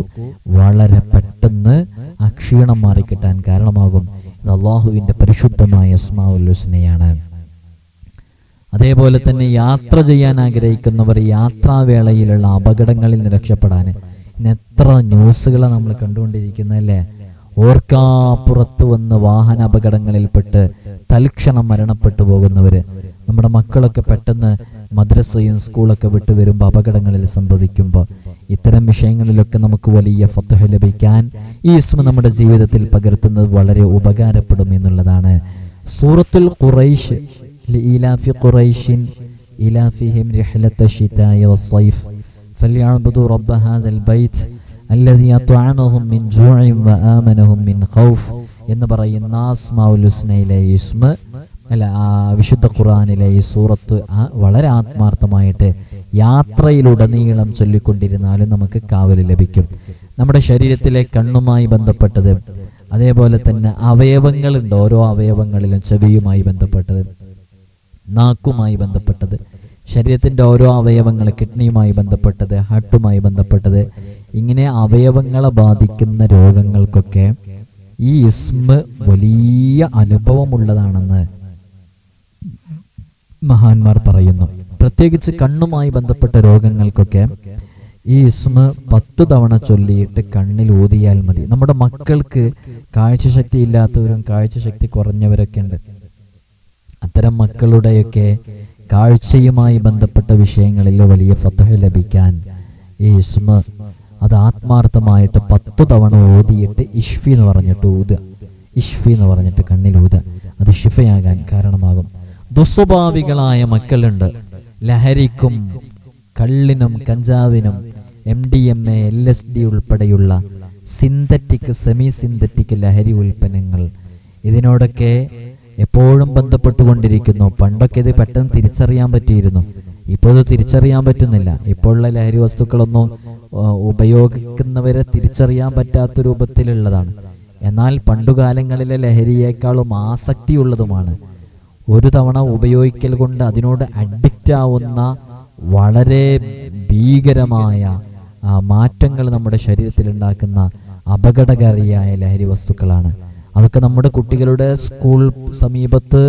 വളരെ പെട്ടെന്ന് ആ ക്ഷീണം മാറിക്കിട്ടാൻ കാരണമാകും. ഇത് അള്ളാഹുവിന്റെ പരിശുദ്ധമായ അസ്മാഉൽ ഹുസ്നയാണ്. അതേപോലെ തന്നെ യാത്ര ചെയ്യാൻ ആഗ്രഹിക്കുന്നവർ യാത്രാവേളയിലുള്ള അപകടങ്ങളിൽ നിന്ന് രക്ഷപ്പെടാൻ. ഇന്ന് എത്ര ന്യൂസുകളെ നമ്മൾ കണ്ടുകൊണ്ടിരിക്കുന്നതല്ലേ ഓർക്കാപ്പുറത്ത് വന്ന് വാഹന അപകടങ്ങളിൽപ്പെട്ട് തൽക്ഷണം മരണപ്പെട്ടു പോകുന്നവർ നമ്മുടെ മക്കളൊക്കെ പെട്ടെന്ന് മദ്രസയും സ്കൂളൊക്കെ വിട്ടു വരുമ്പോൾ അപകടങ്ങളിൽ സംഭവിക്കുമ്പോൾ ഇത്തരം വിഷയങ്ങളിലൊക്കെ നമുക്ക് വലിയ ഫത്തഹ ലഭിക്കാൻ ഈ ഇസ്മ നമ്മുടെ ജീവിതത്തിൽ പകർത്തുന്നത് വളരെ ഉപകാരപ്പെടും എന്നുള്ളതാണ് സൂറത്തുൽ ഖുറൈഷ് لإيلاف قريش إيلافهم رحلة الشتاء والصيف فليعبدوا رب هذا البيت الذي أطعمهم من جوع وآمنهم من خوف എന്ന് പറയുന്ന ആസ്മാഉൽ ഹുസ്നയിലെ ഇസ്മ അല്ല ആ വിശുദ്ധ ഖുറാനിലെ ഈ സൂറത്ത് വളരെ ആത്മാർത്ഥമായിട്ട് യാത്രയിലുടനീളം ചൊല്ലിക്കൊണ്ടിരുന്നാലും നമുക്ക് കാവൽ ലഭിക്കും. നമ്മുടെ ശരീരത്തിലെ കണ്ണുമായി ബന്ധപ്പെട്ടത് അതേപോലെ തന്നെ അവയവങ്ങളുണ്ട് ഓരോ അവയവങ്ങളിലും ചെവിയുമായി ബന്ധപ്പെട്ടത് നാക്കുമായി ബന്ധപ്പെട്ടത് ശരീരത്തിന്റെ ഓരോ അവയവങ്ങൾ കിഡ്നിയുമായി ബന്ധപ്പെട്ടത് ഹാർട്ടുമായി ബന്ധപ്പെട്ടത് ഇങ്ങനെ അവയവങ്ങളെ ബാധിക്കുന്ന രോഗങ്ങൾക്കൊക്കെ ഈ ഇസ്മ വലിയ അനുഭവമുള്ളതാണെന്ന് മഹാന്മാർ പറയുന്നു. പ്രത്യേകിച്ച് കണ്ണുമായി ബന്ധപ്പെട്ട രോഗങ്ങൾക്കൊക്കെ ഈ ഇസ്മ പത്ത് തവണ ചൊല്ലിയിട്ട് കണ്ണിൽ ഊതിയാൽ മതി. നമ്മുടെ മക്കൾക്ക് കാഴ്ചശക്തി ഇല്ലാത്തവരും കാഴ്ചശക്തി കുറഞ്ഞവരൊക്കെ ഉണ്ട്. അത്തരം മക്കളുടെയൊക്കെ കാഴ്ചയുമായി ബന്ധപ്പെട്ട വിഷയങ്ങളിൽ വലിയ ഫതഹ ലഭിക്കാൻ ഈ ഇസ്മ അത് ആത്മാർത്ഥമായിട്ട് പത്ത് തവണ ഓതിയിട്ട് ഇഷ്ഫി എന്ന് പറഞ്ഞിട്ട് ഊതുക. ഇഷ്ഫി എന്ന് പറഞ്ഞിട്ട് കണ്ണിൽ ഊതുക. അത് ഷിഫയാകാൻ കാരണമാകും. ദുസ്വഭാവികളായ മക്കളുണ്ട്. ലഹരിക്കും കള്ളിനും കഞ്ചാവിനും M D M A L S D ഉൾപ്പെടെയുള്ള സിന്തറ്റിക് സെമി സിന്തറ്റിക് ലഹരി ഉൽപ്പന്നങ്ങൾ. ഇതിനോടൊക്കെ എപ്പോഴും ബന്ധപ്പെട്ടുകൊണ്ടിരിക്കുന്നു. പണ്ടൊക്കെ ഇത് പെട്ടെന്ന് തിരിച്ചറിയാൻ പറ്റിയിരുന്നു. ഇപ്പോൾ തിരിച്ചറിയാൻ പറ്റുന്നില്ല. ഇപ്പോഴുള്ള ലഹരി വസ്തുക്കളൊന്നും ഉപയോഗിക്കുന്നവരെ തിരിച്ചറിയാൻ പറ്റാത്ത രൂപത്തിലുള്ളതാണ്. എന്നാൽ പണ്ടുകാലങ്ങളിലെ ലഹരിയേക്കാളും ആസക്തിയുള്ളതുമാണ് ഒരു തവണ ഉപയോഗിക്കൽ കൊണ്ട് അതിനോട് അഡിക്റ്റ് ആവുന്ന വളരെ ഭീകരമായ മാറ്റങ്ങൾ നമ്മുടെ ശരീരത്തിൽ ഉണ്ടാക്കുന്ന അപകടകാരിയായ ലഹരി വസ്തുക്കളാണ്. അതൊക്കെ നമ്മുടെ കുട്ടികളുടെ സ്കൂൾ സമീപത്ത്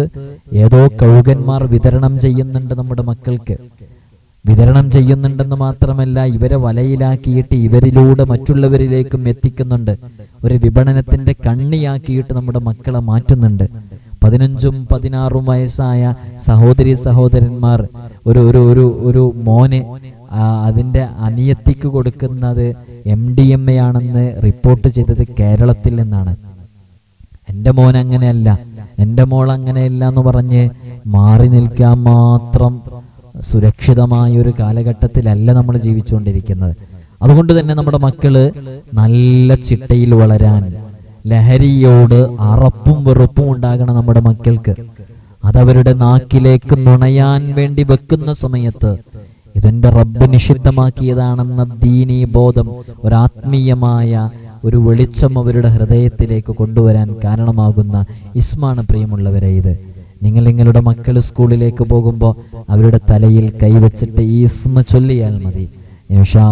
ഏതോ കഴുകന്മാർ വിതരണം ചെയ്യുന്നുണ്ട് നമ്മുടെ മക്കൾക്ക്. വിതരണം ചെയ്യുന്നുണ്ടെന്ന് മാത്രമല്ല ഇവരെ വലയിലാക്കിയിട്ട് ഇവരിലൂടെ മറ്റുള്ളവരിലേക്കും എത്തിക്കുന്നുണ്ട്. ഒരു വിപണനത്തിന്റെ കണ്ണിയാക്കിയിട്ട് നമ്മുടെ മക്കളെ മാറ്റുന്നുണ്ട്. പതിനഞ്ചും പതിനാറും വയസ്സായ സഹോദരി സഹോദരന്മാർ ഒരു ഒരു ഒരു ഒരു മോന് അതിന്റെ അനിയത്തിക്ക് കൊടുക്കുന്നത് എം ഡി എം എ ആണെന്ന് റിപ്പോർട്ട് ചെയ്തത് കേരളത്തിൽ നിന്നാണ്. എന്റെ മോൻ അങ്ങനെയല്ല. എന്റെ മോൾ അങ്ങനെയല്ല എന്ന് പറഞ്ഞ് മാറി നിൽക്കാൻ മാത്രം സുരക്ഷിതമായ ഒരു കാലഘട്ടത്തിലല്ല നമ്മൾ ജീവിച്ചുകൊണ്ടിരിക്കുന്നത്. അതുകൊണ്ട് തന്നെ നമ്മുടെ മക്കൾ നല്ല ചിട്ടയിൽ വളരാൻ ലഹരിയോട് അറപ്പും വെറുപ്പും ഉണ്ടാകണം നമ്മുടെ മക്കൾക്ക്. അതവരുടെ നാക്കിലേക്ക് നുണയാൻ വേണ്ടി വെക്കുന്ന സമയത്ത് ഇതെന്റെ റബ്ബ് നിഷിദ്ധമാക്കിയതാണെന്ന ദീനീ ബോധം ഒരാത്മീയമായ ഒരു വെളിച്ചം അവരുടെ ഹൃദയത്തിലേക്ക് കൊണ്ടുവരാൻ കാരണമാകുന്ന ഇസ്മാണ് പ്രിയമുള്ളവരെ ഇത്. നിങ്ങൾ നിങ്ങളുടെ മക്കൾ സ്കൂളിലേക്ക് പോകുമ്പോൾ അവരുടെ തലയിൽ കൈവച്ചിട്ട് ഈ ഇസ്മ ചൊല്ലിയാൽ മതി. ഇൻഷാ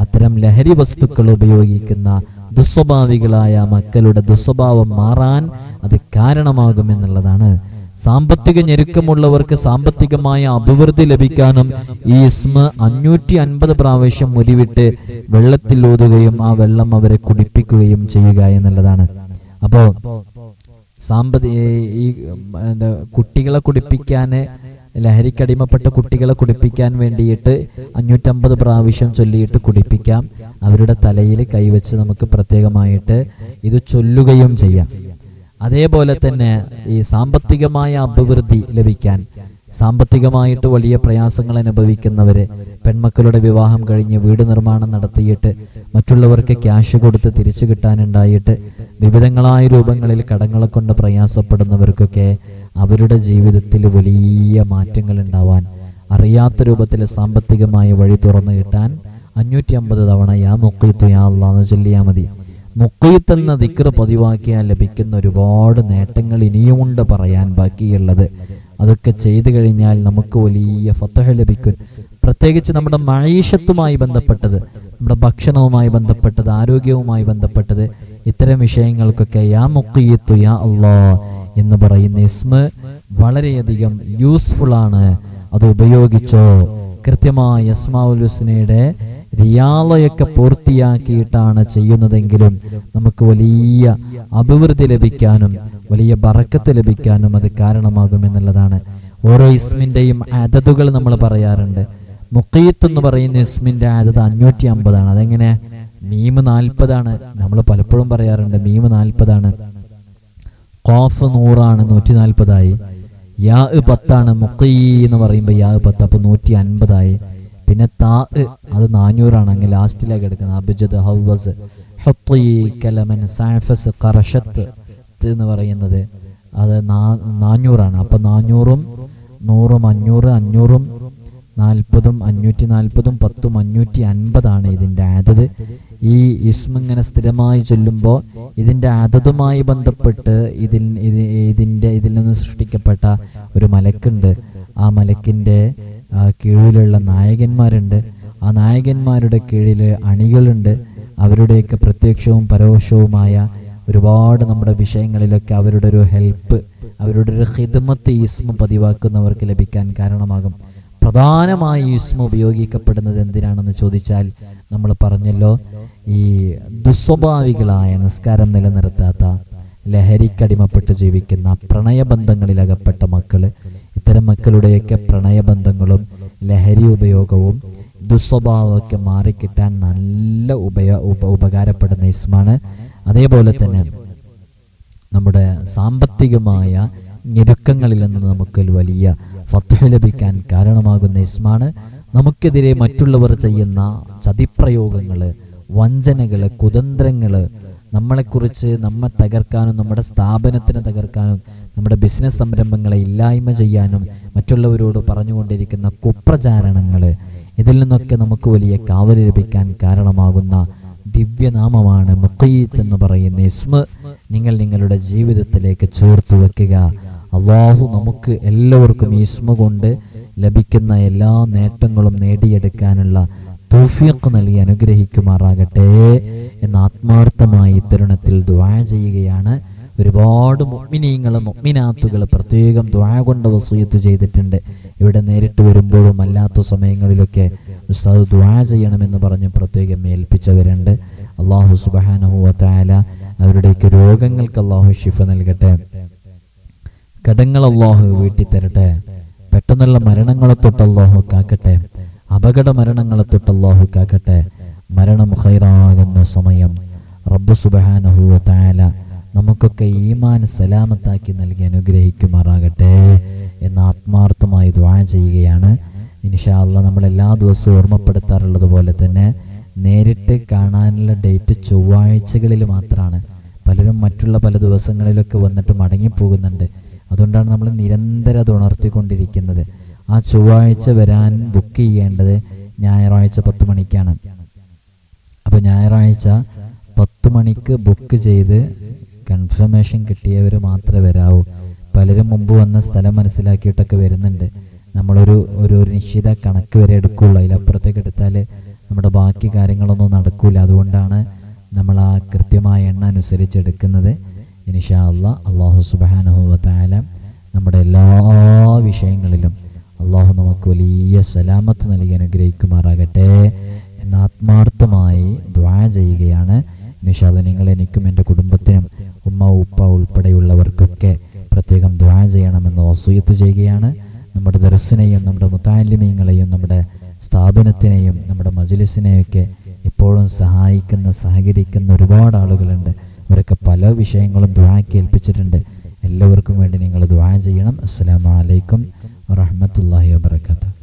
അത്തരം ലഹരി വസ്തുക്കൾ ഉപയോഗിക്കുന്ന ദുസ്വഭാവികളായ മക്കളുടെ ദുസ്വഭാവം മാറാൻ അത് കാരണമാകും എന്നുള്ളതാണ്. സാമ്പത്തിക ഞെരുക്കമുള്ളവർക്ക് സാമ്പത്തികമായ അഭിവൃദ്ധി ലഭിക്കാനും ഈ ഇസ്മ അഞ്ഞൂറ്റി അൻപത് പ്രാവശ്യം ഉരുവിട്ട് വെള്ളത്തിൽ ഊതുകയും ആ വെള്ളം അവരെ കുടിപ്പിക്കുകയും ചെയ്യുക എന്നുള്ളതാണ്. അപ്പോ സാമ്പത്തിക ഈ കുട്ടികളെ കുടിപ്പിക്കാൻ ലഹരിക്കടിമപ്പെട്ട കുട്ടികളെ കുടിപ്പിക്കാൻ വേണ്ടിയിട്ട് അഞ്ഞൂറ്റമ്പത് പ്രാവശ്യം ചൊല്ലിയിട്ട് കുടിപ്പിക്കാം. അവരുടെ തലയിൽ കൈവച്ച് നമുക്ക് പ്രത്യേകമായിട്ട് ഇത് ചൊല്ലുകയും ചെയ്യാം. അതേപോലെ തന്നെ ഈ സാമ്പത്തികമായ അഭിവൃദ്ധി ലഭിക്കാൻ സാമ്പത്തികമായിട്ട് വലിയ പ്രയാസങ്ങൾ അനുഭവിക്കുന്നവരെ പെൺമക്കളുടെ വിവാഹം കഴിഞ്ഞ് വീട് നിർമ്മാണം നടത്തിയിട്ട് മറ്റുള്ളവർക്ക് ക്യാഷ് കൊടുത്ത് തിരിച്ചു കിട്ടാനുണ്ടായിട്ട് വിവിധങ്ങളായ രൂപങ്ങളിൽ കടങ്ങളെ കൊണ്ട് പ്രയാസപ്പെടുന്നവർക്കൊക്കെ അവരുടെ ജീവിതത്തിൽ വലിയ മാറ്റങ്ങൾ ഉണ്ടാവാൻ അറിയാത്ത രൂപത്തിൽ സാമ്പത്തികമായ വഴി തുറന്നു കിട്ടാൻ അഞ്ഞൂറ്റി അമ്പത് തവണ യാ മുക്കീത്തു യാ അള്ളാന്ന് ചൊല്ലിയാൽ മതി. മുക്കീത്ത് എന്ന ദിക്ർ പതിവാക്കിയാൽ ലഭിക്കുന്ന ഒരുപാട് നേട്ടങ്ങൾ ഇനിയുമുണ്ട് പറയാൻ ബാക്കിയുള്ളത്. അതൊക്കെ ചെയ്തു കഴിഞ്ഞാൽ നമുക്ക് വലിയ ഫത്തഹ ലഭിക്കും. പ്രത്യേകിച്ച് നമ്മുടെ മഴീഷത്തുമായി ബന്ധപ്പെട്ടത് നമ്മുടെ ഭക്ഷണവുമായി ബന്ധപ്പെട്ടത് ആരോഗ്യവുമായി ബന്ധപ്പെട്ടത് ഇത്തരം വിഷയങ്ങൾക്കൊക്കെ യാ മുക്കീത്തു യാ അള്ളാ എന്ന് പറയുന്ന ഇസ്മ വളരെയധികം യൂസ്ഫുൾ ആണ്. അത് ഉപയോഗിച്ചോ? കൃത്യമായ ഇസ്മാഉൽ ഹുസ്നയുടെ റിയാളയൊക്കെ പൂർത്തിയാക്കിയിട്ടാണ് ചെയ്യുന്നതെങ്കിലും നമുക്ക് വലിയ അഭിവൃദ്ധി ലഭിക്കാനും വലിയ ബറക്കത്ത് ലഭിക്കാനും അത് കാരണമാകുമെന്നുള്ളതാണ് ഓരോ ഇസ്മിന്റെയും അതതുകൾ നമ്മൾ പറയാറുണ്ട്. മുക്കീത്ത് എന്ന് പറയുന്ന ഇസ്മിന്റെ അതത് അഞ്ഞൂറ്റി അമ്പതാണ് അതെങ്ങനെ? മീമ് നാൽപ്പതാണ്. നമ്മൾ പലപ്പോഴും പറയാറുണ്ട് മീമ് നാൽപ്പതാണ്. കോഫ് നൂറാണ് നൂറ്റി നാൽപ്പതായി യാ പത്താണ് മുക്കീ എന്ന് പറയുമ്പോൾ യാ പത്ത് അപ്പോൾ നൂറ്റി അൻപതായി പിന്നെ താ അത് നാനൂറാണ്. അങ്ങ് ലാസ്റ്റിലേക്ക് എടുക്കുന്നത്. അബിജദ് ഹൗവസ് ഹൊത്തീ കലമൻ സാഫസ് കറഷത്ത് എന്ന് പറയുന്നത് അത് നാനൂറാണ് അപ്പം നാനൂറും നൂറും അഞ്ഞൂറ് അഞ്ഞൂറും നാൽപ്പതും അഞ്ഞൂറ്റി നാൽപ്പതും പത്തും അഞ്ഞൂറ്റി അൻപതാണ് ഇതിന്റെ അതത് ഈ ഇസ്മ ഇങ്ങനെ സ്ഥിരമായി ചൊല്ലുമ്പോൾ ഇതിന്റെ അതതുമായി ബന്ധപ്പെട്ട് ഇതിൽ ഇത് ഇതിന്റെ ഇതിൽ നിന്ന് സൃഷ്ടിക്കപ്പെട്ട ഒരു മലക്കുണ്ട്. ആ മലക്കിന്റെ കീഴിലുള്ള നായകന്മാരുണ്ട്. ആ നായകന്മാരുടെ കീഴിൽ അണികളുണ്ട്. അവരുടെയൊക്കെ പ്രത്യക്ഷവും പരോക്ഷവുമായ ഒരുപാട് നമ്മുടെ വിഷയങ്ങളിലൊക്കെ അവരുടെ ഒരു ഹെൽപ്പ് അവരുടെ ഒരു ഹിദമത്ത് ഈസ്മ പതിവാക്കുന്നവർക്ക് ലഭിക്കാൻ കാരണമാകും. പ്രധാനമായി ഈസ്മ ഉപയോഗിക്കപ്പെടുന്നത് എന്തിനാണെന്ന് ചോദിച്ചാൽ നമ്മൾ പറഞ്ഞല്ലോ ഈ ദുസ്വഭാവികളായ നിസ്കാരം നിലനിർത്താത്ത ലഹരിക്കടിമപ്പെട്ട് ജീവിക്കുന്ന പ്രണയബന്ധങ്ങളിൽ അകപ്പെട്ട മക്കൾ ഇത്തരം മക്കളുടെയൊക്കെ പ്രണയബന്ധങ്ങളും ലഹരി ഉപയോഗവും ദുസ്വഭാവമൊക്കെ മാറിക്കിട്ടാൻ നല്ല ഉപയോ ഉപ ഉപകാരപ്പെടുന്ന ഇസ്മാണ് അതേപോലെ തന്നെ നമ്മുടെ സാമ്പത്തികമായ ഞെരുക്കങ്ങളിൽ നിന്ന് നമുക്ക് വലിയ ഫത്വ ലഭിക്കാൻ കാരണമാകുന്ന ഇസ്മാണ്. നമുക്കെതിരെ മറ്റുള്ളവർ ചെയ്യുന്ന ചതിപ്രയോഗങ്ങൾ വഞ്ചനകൾ കുതന്ത്രങ്ങൾ നമ്മളെക്കുറിച്ച് നമ്മെ തകർക്കാനും നമ്മുടെ സ്ഥാപനത്തിനെ തകർക്കാനും നമ്മുടെ ബിസിനസ് സംരംഭങ്ങളെ ഇല്ലായ്മ ചെയ്യാനും മറ്റുള്ളവരോട് പറഞ്ഞുകൊണ്ടിരിക്കുന്ന കുപ്രചാരണങ്ങൾ ഇതിൽ നിന്നൊക്കെ നമുക്ക് വലിയ കാവൽ ലഭിക്കാൻ കാരണമാകുന്ന ദിവ്യനാമമാണ് മുഖീത്ത് എന്ന് പറയുന്ന ഇസ്മ. നിങ്ങൾ നിങ്ങളുടെ ജീവിതത്തിലേക്ക് ചേർത്ത് വെക്കുക. അള്ളാഹു നമുക്ക് എല്ലാവർക്കും ഈസ്മ കൊണ്ട് ലഭിക്കുന്ന എല്ലാ നേട്ടങ്ങളും നേടിയെടുക്കാനുള്ള തൗഫീഖ് നൽകി അനുഗ്രഹിക്കുമാറാകട്ടെ എന്ന് ആത്മാർത്ഥമായി തരുണത്തിൽ ദ്വാ ചെയ്യുകയാണ്. ഒരുപാട് മുഗ്മിനീങ്ങൾ മുഗ്മിനാത്തുകൾ പ്രത്യേകം ദ്വാ വസൂയത്ത് ചെയ്തിട്ടുണ്ട്. ഇവിടെ നേരിട്ട് വരുമ്പോഴും അല്ലാത്ത സമയങ്ങളിലൊക്കെ ഉസ്താദ് ദ്വാ ചെയ്യണമെന്ന് പറഞ്ഞ് പ്രത്യേകം ഏൽപ്പിച്ചവരുണ്ട്. അള്ളാഹു സുബാനഹുല അവരുടെയൊക്കെ രോഗങ്ങൾക്ക് അള്ളാഹു ഷിഫ നൽകട്ടെ. കടങ്ങൾ അള്ളാഹു വീട്ടി തരട്ടെ പെട്ടെന്നുള്ള മരണങ്ങളെ തൊട്ട് അള്ളാഹു കാക്കട്ടെ. അപകട മരണങ്ങളെ തൊട്ട് അള്ളാഹു കാക്കട്ടെ. മരണം ഹൈറാകുന്ന സമയം. റബ്ബു സുബാനഹുവത്തായ നമുക്കൊക്കെ ഈമാൻ സലാമത്താക്കി നൽകി അനുഗ്രഹിക്കുമാറാകട്ടെ എന്ന് ആത്മാർത്ഥമായി ദ്വാ ചെയ്യുകയാണ്. ഇൻഷാ അള്ളാഹ് നമ്മൾ എല്ലാ ദിവസവും ഓർമ്മപ്പെടുത്താറുള്ളത് പോലെ തന്നെ നേരിട്ട് കാണാനുള്ള ഡേറ്റ് ചൊവ്വാഴ്ചകളിൽ മാത്രമാണ് പലരും മറ്റുള്ള പല ദിവസങ്ങളിലൊക്കെ വന്നിട്ട് മടങ്ങിപ്പോകുന്നുണ്ട്. അതുകൊണ്ടാണ് നമ്മൾ നിരന്തരം അത് ഉണർത്തിക്കൊണ്ടിരിക്കുന്നത്. ആ ചൊവ്വാഴ്ച വരാൻ ബുക്ക് ചെയ്യേണ്ടത് ഞായറാഴ്ച പത്ത് മണിക്കാണ്. അപ്പോൾ ഞായറാഴ്ച പത്ത് മണിക്ക് ബുക്ക് ചെയ്ത് കൺഫർമേഷൻ കിട്ടിയവർ മാത്രമേ വരാവൂ. പലരും മുമ്പ് വന്ന സ്ഥലം മനസ്സിലാക്കിയിട്ടൊക്കെ വരുന്നുണ്ട്. നമ്മളൊരു ഒരു ഒരു നിശ്ചിത കണക്ക് വരെ എടുക്കുള്ളൂ. അതിലപ്പുറത്തേക്ക് എടുത്താൽ നമ്മുടെ ബാക്കി കാര്യങ്ങളൊന്നും നടക്കൂല. അതുകൊണ്ടാണ് നമ്മൾ ആ കൃത്യമായ എണ്ണ അനുസരിച്ച് എടുക്കുന്നത്. ഇനിഷാ അല്ല അള്ളാഹു സുബാനുഭവത്തായ നമ്മുടെ എല്ലാ വിഷയങ്ങളിലും അള്ളാഹു നമുക്ക് വലിയ സലാമത്ത് നൽകി അനുഗ്രഹിക്കുമാറാകട്ടെ എന്ന് ആത്മാർത്ഥമായി ദ്വാ ചെയ്യുകയാണ്. നിഷാദ് നിങ്ങൾ എനിക്കും എന്റെ കുടുംബത്തിനും ഉമ്മ ഉപ്പ ഉൾപ്പെടെയുള്ളവർക്കൊക്കെ പ്രത്യേകം ദ്വാ ചെയ്യണമെന്ന് വസൂയത്ത് ചെയ്യുകയാണ്. നമ്മുടെ ദർശനെയും നമ്മുടെ മുത്താലിമീങ്ങളെയും നമ്മുടെ സ്ഥാപനത്തിനെയും നമ്മുടെ മജുലിസിനെയൊക്കെ ഇപ്പോഴും സഹായിക്കുന്ന സഹകരിക്കുന്ന ഒരുപാട് ആളുകളുണ്ട്. അവരൊക്കെ പല വിഷയങ്ങളും ദ്വാക്ക് ഏൽപ്പിച്ചിട്ടുണ്ട് എല്ലാവർക്കും വേണ്ടി നിങ്ങൾ ദ്വാ ചെയ്യണം. അസ്സാം വലൈക്കും വറഹമത്തല്ലാഹി വാബർക്കാത്തു